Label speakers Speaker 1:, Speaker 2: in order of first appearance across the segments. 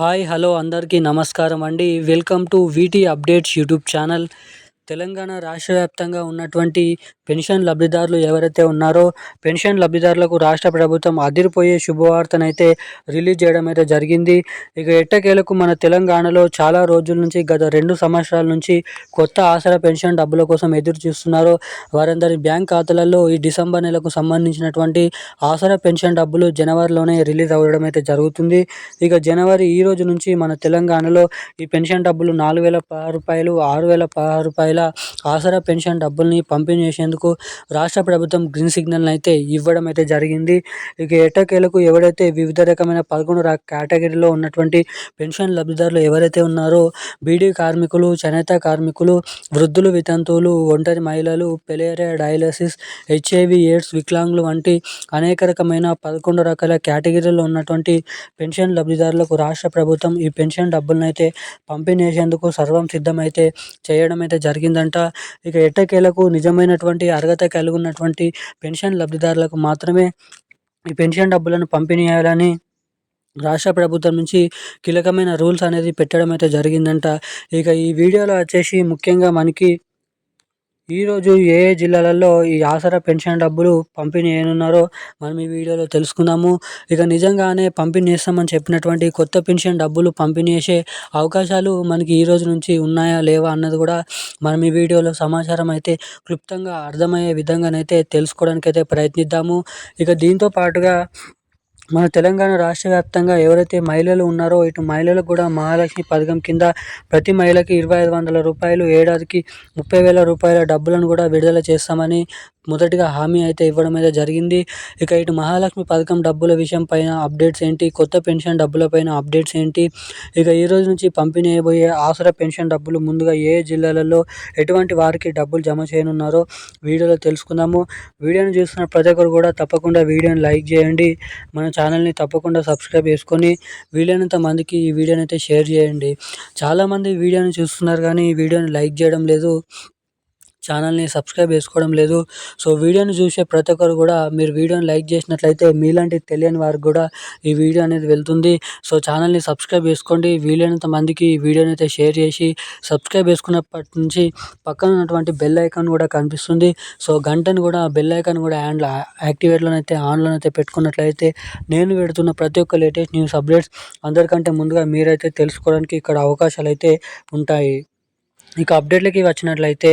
Speaker 1: Hi hello అందరికీ నమస్కారం అండి. Welcome to VT updates YouTube channel. Telangana రాష్ట్ర వ్యాప్తంగా ఉన్నటువంటి పెన్షన్ లబ్ధిదారులు ఎవరైతే ఉన్నారో పెన్షన్ లబ్ధిదారులకు రాష్ట్ర ప్రభుత్వం అదిరిపోయే శుభవార్తనైతే రిలీజ్ చేయడం అయితే జరిగింది. ఇక ఎట్టకేలకు మన తెలంగాణలో చాలా రోజుల నుంచి గత రెండు సంవత్సరాల నుంచి కొత్త ఆసరా పెన్షన్ డబ్బుల కోసం ఎదురు చూస్తున్నారో. వారందరి బ్యాంక్ ఖాతాలలో ఈ డిసెంబర్ నెలకు సంబంధించినటువంటి ఆసరా పెన్షన్ డబ్బులు జనవరిలోనే రిలీజ్ అవ్వడం అయితే జరుగుతుంది. ఇక జనవరి ఈ రోజు నుంచి మన తెలంగాణలో ఈ పెన్షన్ డబ్బులు నాలుగు వేల పదహారు రూపాయలు ఆరు వేల పదహారు రూపాయల ఆసరా పెన్షన్ డబ్బుల్ని పంపిణీ చేసేందుకు రాష్ట్ర ప్రభుత్వం గ్రీన్ సిగ్నల్ అయితే ఇవ్వడం అయితే జరిగింది. ఇక ఎట్టకేలకు ఎవరైతే వివిధ రకమైన పదకొండు కేటగిరీలో ఉన్నటువంటి పెన్షన్ లబ్ధిదారులు ఎవరైతే ఉన్నారో బీడీ కార్మికులు చేనేత కార్మికులు వృద్ధులు వితంతువులు ఒంటరి మహిళలు పెలేరియా డయాలసిస్ హెచ్ఐవి ఎయిడ్స్ వికలాంగులు వంటి అనేక రకమైన పదకొండు రకాల కేటగిరీలో ఉన్నటువంటి పెన్షన్ లబ్ధిదారులకు రాష్ట్ర ప్రభుత్వం ఈ పెన్షన్ డబ్బులను అయితే పంపిణీ చేసేందుకు సర్వం సిద్ధమైతే చేయడం అయితే జరిగింది జరిగిందంట. ఇక ఎట్టకేలకు నిజమైనటువంటి అర్హత కలిగి ఉన్నటువంటి పెన్షన్ లబ్ధిదారులకు మాత్రమే ఈ పెన్షన్ డబ్బులను పంపిణీ చేయాలని రాష్ట్ర ప్రభుత్వం నుంచి కీలకమైన రూల్స్ అనేది పెట్టడం అయితే జరిగిందంట. ఇక ఈ వీడియోలో వచ్చేసి ముఖ్యంగా మనకి ఈరోజు ఏ ఏ జిల్లాలలో ఈ ఆసరా పెన్షన్ డబ్బులు పంపిణీ ఏనున్నారో మనం ఈ వీడియోలో తెలుసుకుందాము. ఇక నిజంగానే పంపిణీ చేస్తామని చెప్పినటువంటి కొత్త పెన్షన్ డబ్బులు పంపిణీ చేసే అవకాశాలు మనకి ఈ రోజు నుంచి ఉన్నాయా లేవా అన్నది కూడా మనం ఈ వీడియోలో సమాచారం అయితే క్లుప్తంగా అర్థమయ్యే విధంగానైతే తెలుసుకోవడానికి అయితే ప్రయత్నిద్దాము. ఇక దీంతో పాటుగా మన తెలంగాణ రాష్ట్ర వ్యాప్తంగా ఎవరైతే మహిళలు ఉన్నారో ఇటు మహిళలకు కూడా మహాలక్ష్మి పథకం కింద ప్రతి మహిళకి ఇరవై ఐదు వందల రూపాయలు ఏడాదికి ముప్పై వేల రూపాయల డబ్బులను కూడా విడుదల చేస్తామని మొదటిగా హామీ అయితే ఇవ్వడం అయితే జరిగింది. ఇక ఇటు మహాలక్ష్మి పథకం డబ్బుల విషయం పైన అప్డేట్స్ ఏంటి? కొత్త పెన్షన్ డబ్బుల పైన అప్డేట్స్ ఏంటి? ఇక ఈ రోజు నుంచి పంపిణీ అయిపోయే ఆసరా పెన్షన్ డబ్బులు ముందుగా ఏ జిల్లాలలో ఎటువంటి వారికి డబ్బులు జమ చేయనున్నారో వీడియోలో తెలుసుకుందాము. వీడియోని చూస్తున్న ప్రతి ఒక్కరు కూడా తప్పకుండా వీడియోని లైక్ చేయండి. మన ఛానల్ని తప్పకుండా సబ్స్క్రైబ్ చేసుకొని వీలైనంత మందికి ఈ వీడియోని అయితే షేర్ చేయండి. చాలామంది వీడియోని చూస్తున్నారు కానీ ఈ వీడియోని లైక్ చేయడం లేదు. ఛానల్ని సబ్స్క్రైబ్ చేసుకోవడం లేదు. సో వీడియోని చూసే ప్రతి ఒక్కరు కూడా మీరు వీడియోని లైక్ చేసినట్లయితే మీలాంటి తెలియని వారికి కూడా ఈ వీడియో అనేది వెళ్తుంది. సో ఛానల్ని సబ్స్క్రైబ్ చేసుకోండి. వీలైనంత మందికి ఈ వీడియోని అయితే షేర్ చేసి సబ్స్క్రైబ్ చేసుకున్నప్పటి నుంచి పక్కన ఉన్నటువంటి బెల్ ఐకాన్ కూడా కనిపిస్తుంది. సో గంటను కూడా బెల్ ఐకాన్ కూడా హ్యాండ్ యాక్టివేట్లోనైతే ఆన్లోనైతే పెట్టుకున్నట్లయితే నేను పెడుతున్న ప్రతి ఒక్క లేటెస్ట్ న్యూస్ అప్డేట్స్ అందరికంటే ముందుగా మీరైతే తెలుసుకోవడానికి ఇక్కడ అవకాశాలు అయితే ఉంటాయి. ఇక అప్డేట్లకి వచ్చినట్లయితే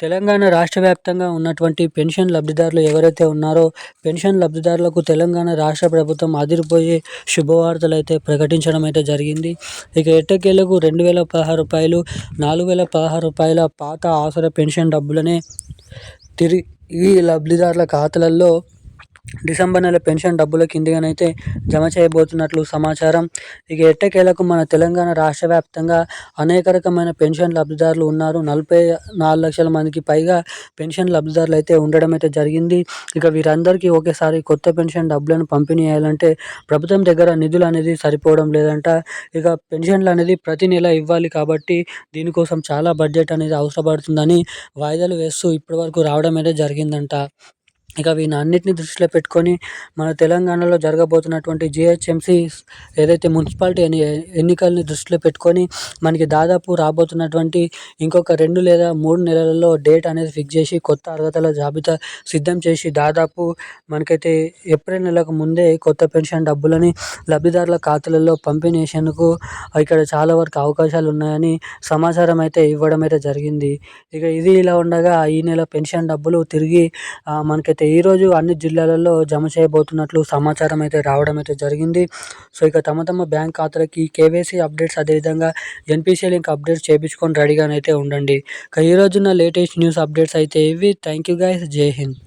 Speaker 1: తెలంగాణ రాష్ట్ర వ్యాప్తంగా ఉన్నటువంటి పెన్షన్ లబ్ధిదారులు ఎవరైతే ఉన్నారో పెన్షన్ లబ్ధిదారులకు తెలంగాణ రాష్ట్ర ప్రభుత్వం అదిరిపోయే శుభవార్తలు అయితే ప్రకటించడం అయితే జరిగింది. ఇక ఎట్టకేలకు రెండు వేల పదహారు రూపాయలు నాలుగు వేల పదహారు రూపాయల పాత ఆసర పెన్షన్ డబ్బులనే తిరిగి లబ్ధిదారుల ఖాతాలలో డిసెంబర్ నెల పెన్షన్ డబ్బుల కిందిగానైతే జమ చేయబోతున్నట్లు సమాచారం. ఇక ఎట్టకేలకు మన తెలంగాణ రాష్ట్ర వ్యాప్తంగా అనేక రకమైన పెన్షన్ లబ్ధిదారులు ఉన్నారు. నలభై నాలుగు లక్షల మందికి పైగా పెన్షన్ లబ్ధిదారులు అయితే ఉండడం అయితే జరిగింది. ఇక వీరందరికీ ఒకేసారి కొత్త పెన్షన్ డబ్బులను పంపిణీ చేయాలంటే ప్రభుత్వం దగ్గర నిధులు అనేది సరిపోవడం లేదంట. ఇక పెన్షన్లు అనేది ప్రతి నెల ఇవ్వాలి కాబట్టి దీనికోసం చాలా బడ్జెట్ అనేది అవసరపడుతుందని వాయిదాలు వేస్తూ ఇప్పటివరకు రావడం అయితే జరిగిందంట. ఇక వీటన్నిటిని దృష్టిలో పెట్టుకొని మన తెలంగాణలో జరగబోతున్నటువంటి జిహెచ్ఎంసి ఏదైతే మున్సిపాలిటీ ఎన్ని ఎన్నికల్ని దృష్టిలో పెట్టుకొని మనకి దాదాపు రాబోతున్నటువంటి ఇంకొక రెండు లేదా మూడు నెలలలో డేట్ అనేది ఫిక్స్ చేసి కొత్త అర్హతల జాబితా సిద్ధం చేసి దాదాపు మనకైతే ఏప్రిల్ నెలకు ముందే కొత్త పెన్షన్ డబ్బులని లబ్ధిదారుల ఖాతాలలో పంపిణీసేందుకు ఇక్కడ చాలా వరకు అవకాశాలు ఉన్నాయని సమాచారం అయితే ఇవ్వడం అయితే జరిగింది. ఇక ఇది ఇలా ఉండగా ఈ నెల పెన్షన్ డబ్బులు తిరిగి మనకైతే అయితే ఈరోజు అన్ని జిల్లాలలో జమ చేయబోతున్నట్లు సమాచారం అయితే రావడం అయితే జరిగింది. సో ఇక తమ తమ బ్యాంక్ ఖాతాలకి కేవైసీ అప్డేట్స్ అదేవిధంగా ఎన్పిసిఐ లింక్ అప్డేట్స్ చేయించుకొని రెడీగానైతే ఉండండి. ఇక ఈరోజున్న లేటెస్ట్ న్యూస్ అప్డేట్స్ అయితే ఇవి. థ్యాంక్ యూ గైస్ జై హింద్.